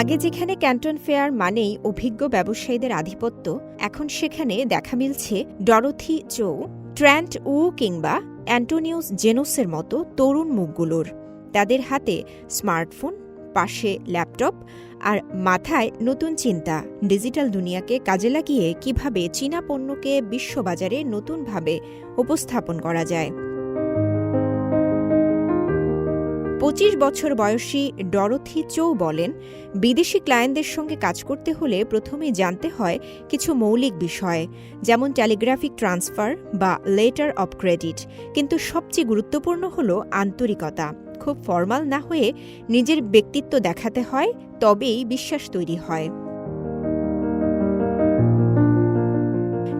আগে যেখানে Canton fair মানেই অভিজ্ঞ ব্যবসায়ীদের আধিপত্য, এখন সেখানে দেখা মিলছে ডরোথি চৌ ট্র্যান্ট উ কিংবা অ্যান্টোনিউস জেনোসের মতো তরুণ মুখগুলোর। তাদের হাতে স্মার্টফোন, পাশে ল্যাপটপ আর মাথায় নতুন চিন্তা। ডিজিটাল দুনিয়াকে কাজে লাগিয়ে কীভাবে চীনা পণ্যকে বিশ্ববাজারে নতুনভাবে উপস্থাপন করা যায়? পঁচিশ বছর বয়সী ডরোথি চৌ বলেন, বিদেশি ক্লায়েন্টদের সঙ্গে কাজ করতে হলে প্রথমেই জানতে হয় কিছু মৌলিক বিষয়, যেমন টেলিগ্রাফিক ট্রান্সফার বা লেটার অব ক্রেডিট। কিন্তু সবচেয়ে গুরুত্বপূর্ণ হল আন্তরিকতা। খুব ফর্মাল না হয়ে নিজের ব্যক্তিত্ব দেখাতে হয়, তবেই বিশ্বাস তৈরি হয়।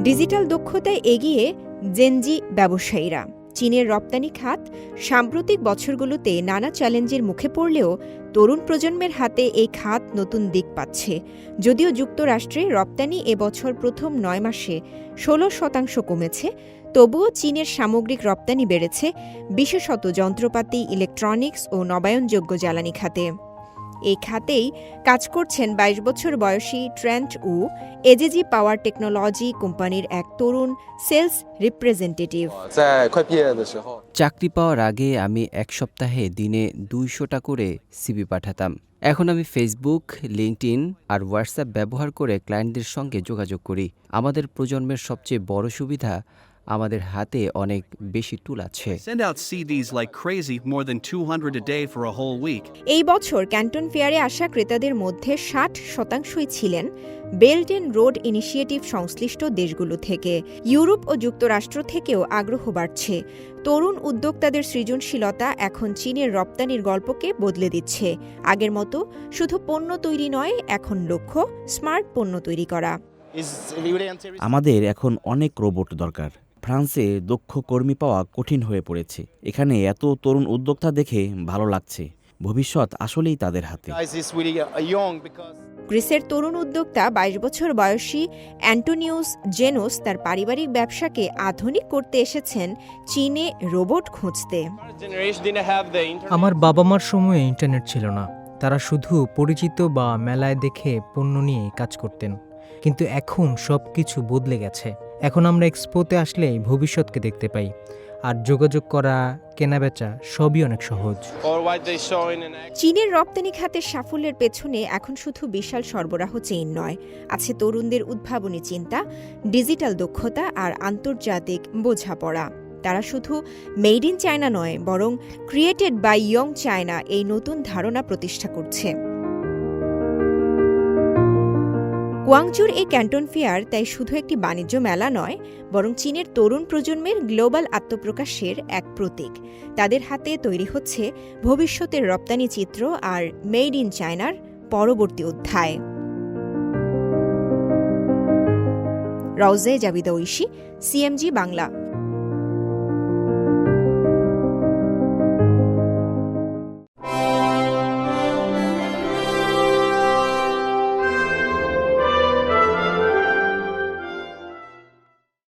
ডিজিটাল দক্ষতায় এগিয়ে জেনজি ব্যবসায়ীরা চীনের রপ্তানি খাত, সাম্প্রতিক বছরগুলোতে নানা চ্যালেঞ্জের মুখে পড়লেও তরুণ প্রজন্মের হাতে এই খাত নতুন দিক পাচ্ছে। যদিও যুক্তরাষ্ট্রে রপ্তানি এবছর প্রথম নয় মাসে ষোলো শতাংশ কমেছে, তবুও চীনের সামগ্রিক রপ্তানি বেড়েছে বিশেষত যন্ত্রপাতি, ইলেকট্রনিক্স ও নবায়নযোগ্য জ্বালানি খাতে। এই খাতেই কাজ করছেন ২২ বছর বয়সী ট্রেন্ট ও এজেজি পাওয়ার টেকনোলজি কোম্পানির এক তরুণ সেলস রিপ্রেজেন্টেটিভ। চাকরি পাওয়ার আগে আমি এক সপ্তাহে দিনে দুইশোটা করে সিবি পাঠাতাম। এখন আমি ফেসবুক লিঙ্কড আর হোয়াটসঅ্যাপ ব্যবহার করে ক্লায়েন্টদের সঙ্গে যোগাযোগ করি। আমাদের প্রজন্মের সবচেয়ে বড় সুবিধা আমাদের হাতে অনেক বেশি টুল আছে। Send out CDs like crazy, more than 200 a day for a whole week. এই বছর ক্যান্টন ফেয়ারে আসা ক্রেতাদের মধ্যে ষাট শতাংশই ছিলেন বেল্ট এন্ড রোড ইনিশিয়েটিভ সংশ্লিষ্ট দেশগুলো থেকে। ইউরোপ ও যুক্তরাষ্ট্র থেকেও আগ্রহ বাড়ছে। তরুণ উদ্যোক্তাদের সৃজনশীলতা এখন চীনের রপ্তানির গল্পকে বদলে দিচ্ছে। আগের মতো শুধু পণ্য তৈরি নয় এখন লক্ষ্য স্মার্ট পণ্য তৈরি করা। আমাদের এখন অনেক রোবট দরকার। ফ্রান্সে দক্ষ কর্মী পাওয়া কঠিন হয়ে পড়েছে। এখানে এত তরুণ উদ্যোক্তা দেখে ভালো লাগছে। ভবিষ্যৎ আসলেই তাদের হাতে। Uh, গ্রিসের তরুণ উদ্যোক্তা ২২ বছর বয়সী অ্যান্টোনিউস জেনোস তার পারিবারিক ব্যবসাকে আধুনিক করতে এসেছেন চীনে রোবট খুঁজতে. আমার বাবা মার সময়ে ইন্টারনেট ছিল না। তারা শুধু পরিচিত বা মেলায় দেখে পণ্য নিয়ে কাজ করতেন। কিন্তু এখন সব কিছু বদলে গেছে। এখন আমরা এক্সপোতে আসলেই ভবিষ্যৎকে দেখতে পাই। আর যোগাযোগ করা কেনাবেচা সবই অনেক সহজ। চীনের রপ্তানি খাতের সাফল্যের পেছনে এখন শুধু বিশাল সরবরাহ চেইন নয় আছে তরুণদের উদ্ভাবনী চিন্তা ডিজিটাল দক্ষতা আর আন্তর্জাতিক বোঝাপড়া। তারা শুধু মেড ইন চায়না নয় বরং ক্রিয়েটেড বাই ইয়ং চায়না এই নতুন ধারণা প্রতিষ্ঠা করছে। গুয়াংচুর এই ক্যান্টন ফেয়ার তাই শুধু একটি বাণিজ্য মেলা নয়, বরং চীনের তরুণ প্রজন্মের গ্লোবাল আত্মপ্রকাশের এক প্রতীক। তাদের হাতে তৈরি হচ্ছে ভবিষ্যতের রপ্তানি চিত্র আর মেড ইন চায়নার পরবর্তী অধ্যায়। রওজে জাবিদা ঐশী, সিএমজি বাংলা।